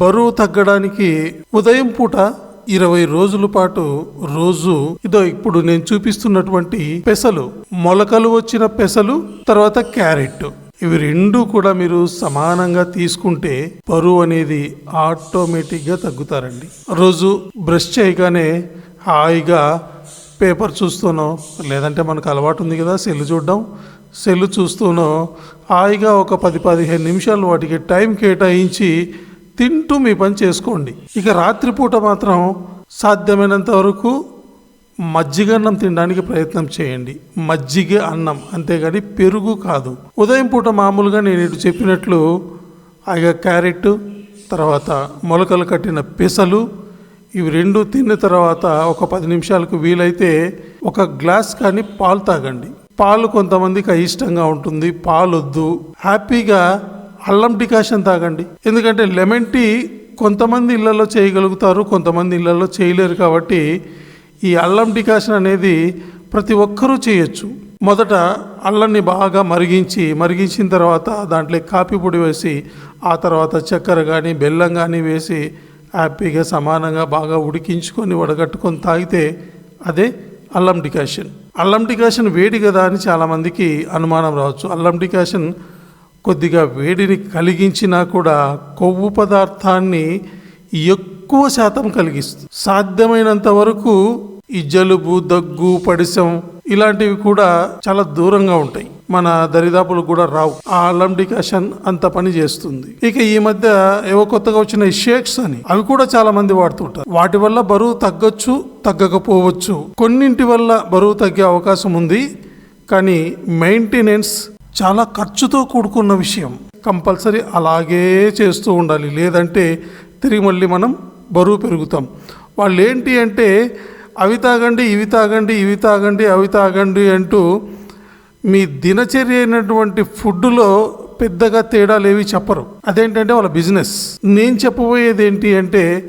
బరువు తగ్గడానికి ఉదయం పూట ఇరవై రోజుల పాటు రోజు ఇదో ఇప్పుడు నేను చూపిస్తున్నటువంటి పెసలు మొలకలు వచ్చిన పెసలు తర్వాత క్యారెట్. ఇవి రెండు కూడా మీరు సమానంగా తీసుకుంటే బరువు అనేది ఆటోమేటిక్గా తగ్గుతారండి. రోజు బ్రష్ చేయగానే హాయిగా పేపర్ చూస్తూనో లేదంటే మనకు అలవాటు ఉంది కదా సెల్ చూడడం సెల్ చూస్తూనో హాయిగా ఒక పది పదిహేను నిమిషాలు వాటికి టైం కేటాయించి తింటూ మీ పని చేసుకోండి. ఇక రాత్రిపూట మాత్రం సాధ్యమైనంత వరకు మజ్జిగ అన్నం తినడానికి ప్రయత్నం చేయండి. మజ్జిగ అన్నం అంతేగాని పెరుగు కాదు. ఉదయం పూట మామూలుగా నేను ఇటు చెప్పినట్లు ఇక క్యారెట్ తర్వాత మొలకలు కట్టిన పెసలు ఇవి రెండు తిన్న తర్వాత ఒక పది నిమిషాలకు వీలైతే ఒక గ్లాస్ కానీ పాలు తాగండి. పాలు కొంతమందికి అయిష్టంగా ఉంటుంది. పాలు వద్దు హ్యాపీగా అల్లం డికాషన్ తాగండి. ఎందుకంటే లెమన్ టీ కొంతమంది ఇళ్ళలో చేయగలుగుతారు కొంతమంది ఇళ్ళలో చేయలేరు కాబట్టి ఈ అల్లం డికాషన్ అనేది ప్రతి ఒక్కరూ చేయొచ్చు. మొదట అల్లంని బాగా మరిగించి మరిగించిన తర్వాత దాంట్లో కాపీ పొడి వేసి ఆ తర్వాత చక్కెర కానీ బెల్లం కానీ వేసి హ్యాపీగా సమానంగా బాగా ఉడికించుకొని వడగట్టుకొని తాగితే అదే అల్లం డికాషన్. అల్లం డికాషన్ వేడి కదా అని చాలామందికి అనుమానం రావచ్చు. అల్లం డికాషన్ కొద్దిగా వేడిని కలిగించినా కూడా కొవ్వు పదార్థాన్ని ఎక్కువ శాతం కలిగిస్తుంది. సాధ్యమైనంత వరకు ఈ జలుబు దగ్గు పడిసం ఇలాంటివి కూడా చాలా దూరంగా ఉంటాయి. మన దరిదాపులకు కూడా రావు. ఆ అల్లం డికాషన్ అంత పని చేస్తుంది. ఇక ఈ మధ్య ఏవో కొత్తగా వచ్చిన షేక్స్ అని అవి కూడా చాలా మంది వాడుతుంటారు. వాటి వల్ల బరువు తగ్గొచ్చు తగ్గకపోవచ్చు. కొన్నింటి వల్ల బరువు తగ్గే అవకాశం ఉంది. కానీ మెయింటెనెన్స్ చాలా ఖర్చుతో కూడుకున్న విషయం. కంపల్సరీ అలాగే చేస్తూ ఉండాలి. లేదంటే తిరిగి మళ్ళీ మనం బరువు పెరుగుతాం. వాళ్ళు ఏంటి అంటే అవి తాగండి ఇవి తాగండి ఇవి తాగండి అవి తాగండి అంటూ మీ దినచర్య అయినటువంటి ఫుడ్లో పెద్దగా తేడాలు ఏవి చెప్పరు. అదేంటంటే వాళ్ళ బిజినెస్. నేను చెప్పబోయేది ఏంటి అంటే